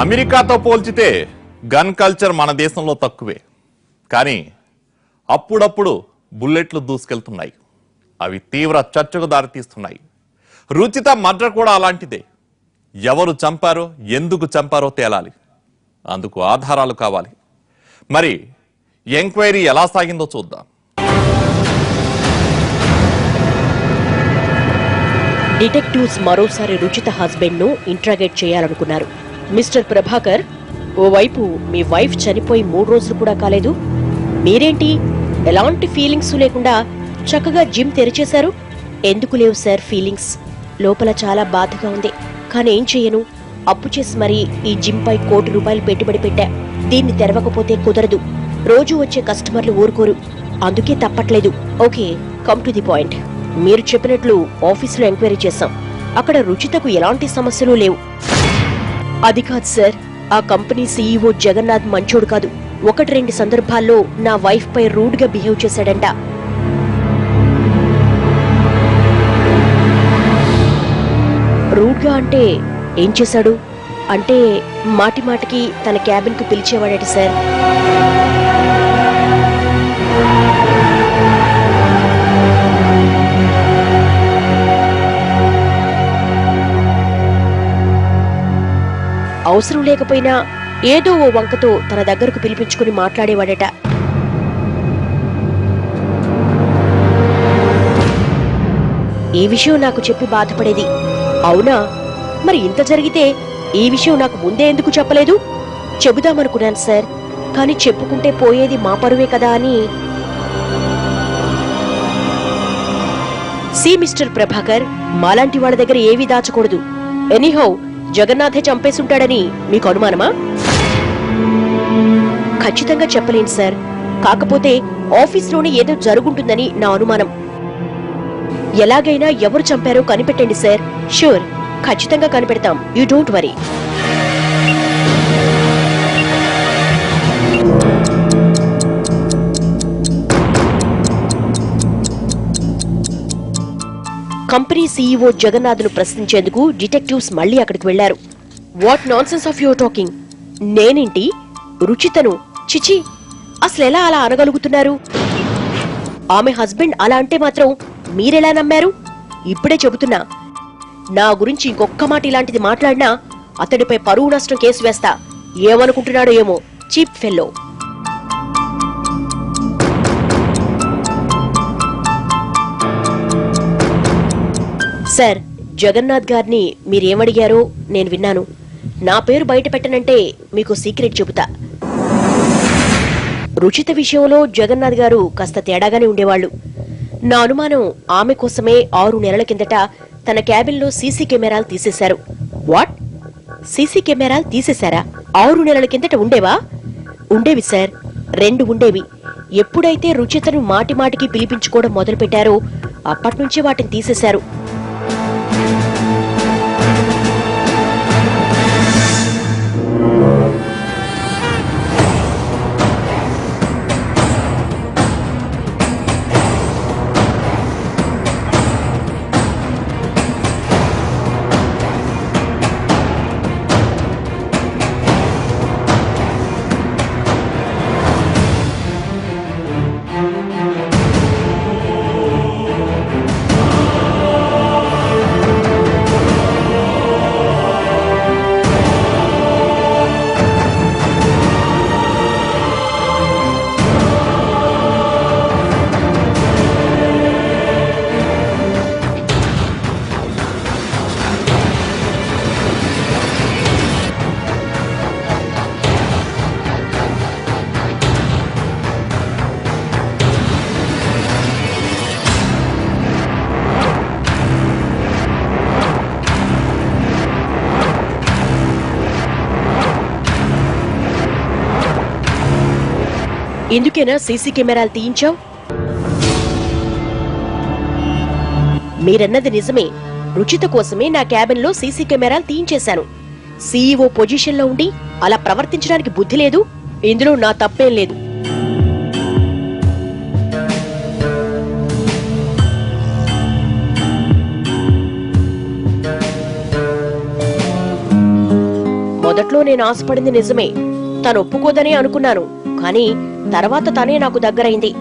అమెరికాతో పోల్చితే gun culture మన దేశంలో తక్కువే. కానీ అప్పుడప్పుడు బుల్లెట్లు దూసుకెళ్తున్నాయి. అవి తీవ్ర చర్చకు దారితీస్తున్నాయి. రుచిత మర్డర్ కూడా అలాంటిదే. ఎవరు చంపారో ఎందుకు చంపారో తేలాలి. అందుకు ఆధారాలు కావాలి. మరి ఎంక్వైరీ ఎలా సాగిందో చూద్దాం. డిటెక్టివ్స్ మరోసారి రుచిత హస్బెండ్ను ఇంట్రాగేట్ చేయాలనుకున్నారు. మిస్టర్ ప్రభాకర్ ఓవైపు మీ వైఫ్ చనిపోయి మూడు రోజులు కూడా కాలేదు. మీరేంటి? ఎలాంటి ఫీలింగ్స్ లేకుండా చక్కగా జిమ్ తెరిచేశారు? ఎందుకు లేవు సార్ ఫీలింగ్స్? లోపల చాలా బాధగా ఉంది. కానీ ఏం చేయను? అప్పు చేసి మరీ ఈ జిమ్ పై కోటి రూపాయలు పెట్టుబడి పెట్టా. దీన్ని తెరవకపోతే కుదరదు. రోజు వచ్చే కస్టమర్లు ఊరుకోరు. అందుకే తప్పట్లేదు. Okay come to the point మీరు చెప్పినట్లు ఆఫీసులో ఎంక్వైరీ చేశాం. అక్కడ రుచితకు ఎలాంటి సమస్యలు లేవు. అది కాదు సార్. ఆ కంపెనీ సీఈఓ జగన్నాథ్ మంచోడు కాదు. ఒకటి రెండు సందర్భాల్లో నా వైఫ్ పై రూడ్గా బిహేవ్ చేశాడంట. రూడ్గా అంటే ఏం చేశాడు? అంటే మాటి మాటికి తన క్యాబిన్కు పిలిచేవాడట సార్. అవసరం లేకపోయినా ఏదో ఓ వంకతో తన దగ్గరకు పిలిపించుకుని మాట్లాడేవాడట. ఈ విషయం నాకు చెప్పి బాధపడేది. అవునా? మరి ఇంత జరిగితే ఈ విషయం నాకు ముందే ఎందుకు చెప్పలేదు? చెబుదామనుకున్నాను సార్. కానీ చెప్పుకుంటే పోయేది మా పరువే కదా అని. సి మిస్టర్ ప్రభాకర్ మాలాంటి వాళ్ళ దగ్గర ఏవీ దాచకూడదు. ఎనీహౌ జగన్నాథే చంపేసుంటాడని మీకు అనుమానమా? ఖచ్చితంగా చెప్పలేను సార్. కాకపోతే ఆఫీస్లోనే ఏదో జరుగుంటుందని నా అనుమానం. ఎలాగైనా ఎవరు చంపారో కనిపెట్టండి సార్. షూర్. ఖచ్చితంగా కనిపెడతాం. You don't worry. Company CEO జగన్నాథ్ను ప్రశ్నించేందుకు డిటెక్టివ్స్ మళ్ళీ అక్కడికి వెళ్ళారు what nonsense of your talking? నేనేంటి? రుచితను? చిచి అసలు ఎలా అలా అనగలుగుతున్నారు? ఆమె హస్బెండ్ అలా అంటే మాత్రం మీరెలా నమ్మారు? ఇప్పుడే చెబుతున్నా. నా గురించి ఇంకొక్క మాట ఇలాంటిది మాట్లాడినా అతడిపై పరువు నష్టం కేసు వేస్తా. ఏమనుకుంటున్నాడో ఏమో చీప్ ఫెల్లో. సార్ జగన్నాథ్ గారిని మీరేమడిగారో నేను విన్నాను. నా పేరు బయట పెట్టనంటే మీకు సీక్రెట్ చెబుతా. రుచిత విషయంలో జగన్నాథ్ గారు కాస్త తేడాగానే ఉండేవాళ్ళు. నా అనుమానం ఆమె కోసమే ఆరు నెలల కిందట తన క్యాబిన్లో సీసీ కెమెరాలు తీసేశారు. వాట్? సీసీ కెమెరాలు తీసేశారా? ఆరు నెలల కిందట ఉండేవా? ఉండేవి సార్ రెండు ఉండేవి. ఎప్పుడైతే రుచితను మాటిమాటికి పిలిపించుకోవడం మొదలుపెట్టారో అప్పటినుంచే వాటిని తీసేశారు. ఎందుకేనా సీసీ కెమెరాలు తీయించావు? మీరన్నది నిజమే. రుచిత కోసమే నా క్యాబిన్లో సీసీ కెమెరాలు తీయించేశాను. సీఈఓ పొజిషన్లో ఉండి అలా ప్రవర్తించడానికి బుద్ధి లేదు. ఇందులో నా తప్పేం లేదు. మొదట్లో నేను ఆశపడింది నిజమే. తను ఒప్పుకోదనే అనుకున్నాను. కానీ తర్వాత తనే నాకు దగ్గరైంది.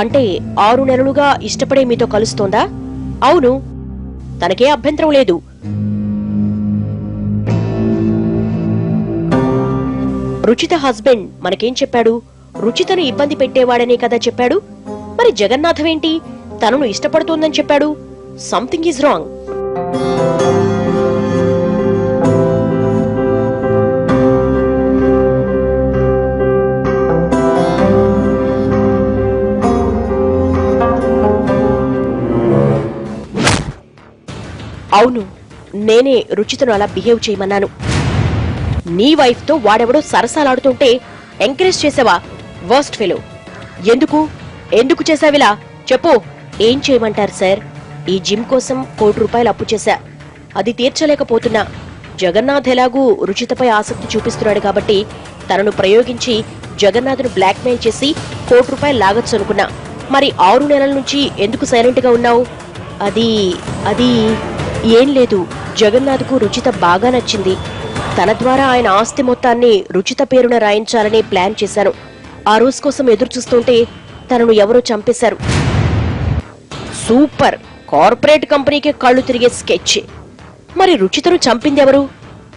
అంటే ఆరు నెలలుగా ఇష్టపడే మీతో కలుస్తోందా? అవును. తనకే అభ్యంతరం లేదు. రుచిత హస్బెండ్ మనకేం చెప్పాడు? రుచితను ఇబ్బంది పెట్టేవాడనే కదా చెప్పాడు? మరి జగన్నాథమేంటి? తనను ఇష్టపడుతోందని చెప్పాడు? సంథింగ్ ఈజ్ రాంగ్ అవును నేనే రుచితను అలా బిహేవ్ చేయమన్నాను. నీ వైఫ్తో వాడెవడో సరసాలాడుతుంటే ఎంకరేజ్ చేసావా వర్స్ట్ ఫెలో ఎందుకు? ఎందుకు చేసావిలా? చెప్పు. ఏం చేయమంటారు సార్ ఈ జిమ్ కోసం కోటి రూపాయలు అప్పు చేశా. అది తీర్చలేకపోతున్నా. జగన్నాథ్ ఎలాగూ రుచితపై ఆసక్తి చూపిస్తున్నాడు కాబట్టి తనను ప్రయోగించి జగన్నాథ్ను బ్లాక్మెయిల్ చేసి కోటి రూపాయలు లాగొచ్చు అనుకున్నా. మరి ఆరు నెలల నుంచి ఎందుకు సైలెంట్గా ఉన్నావు? అది అది ఏం లేదు. జగన్నాథ్కు రుచిత బాగా నచ్చింది. తన ద్వారా ఆయన ఆస్తి మొత్తాన్ని రుచిత పేరున రాయించాలని ప్లాన్ చేశాను. ఆ రోజు కోసం ఎదురు చూస్తుంటే తనను ఎవరో చంపేశారు. సూపర్! కార్పొరేట్ కంపెనీకి కళ్ళు తిరిగే స్కెచ్. మరి రుచితను చంపింది ఎవరు?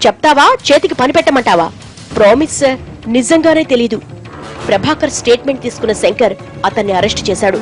చెప్తావా? చేతికి పని పెట్టమంటావా? ప్రామిస్ సార్ నిజంగానే తెలీదు. ప్రభాకర్ స్టేట్మెంట్ తీసుకున్న శంకర్ అతన్ని అరెస్ట్ చేశాడు.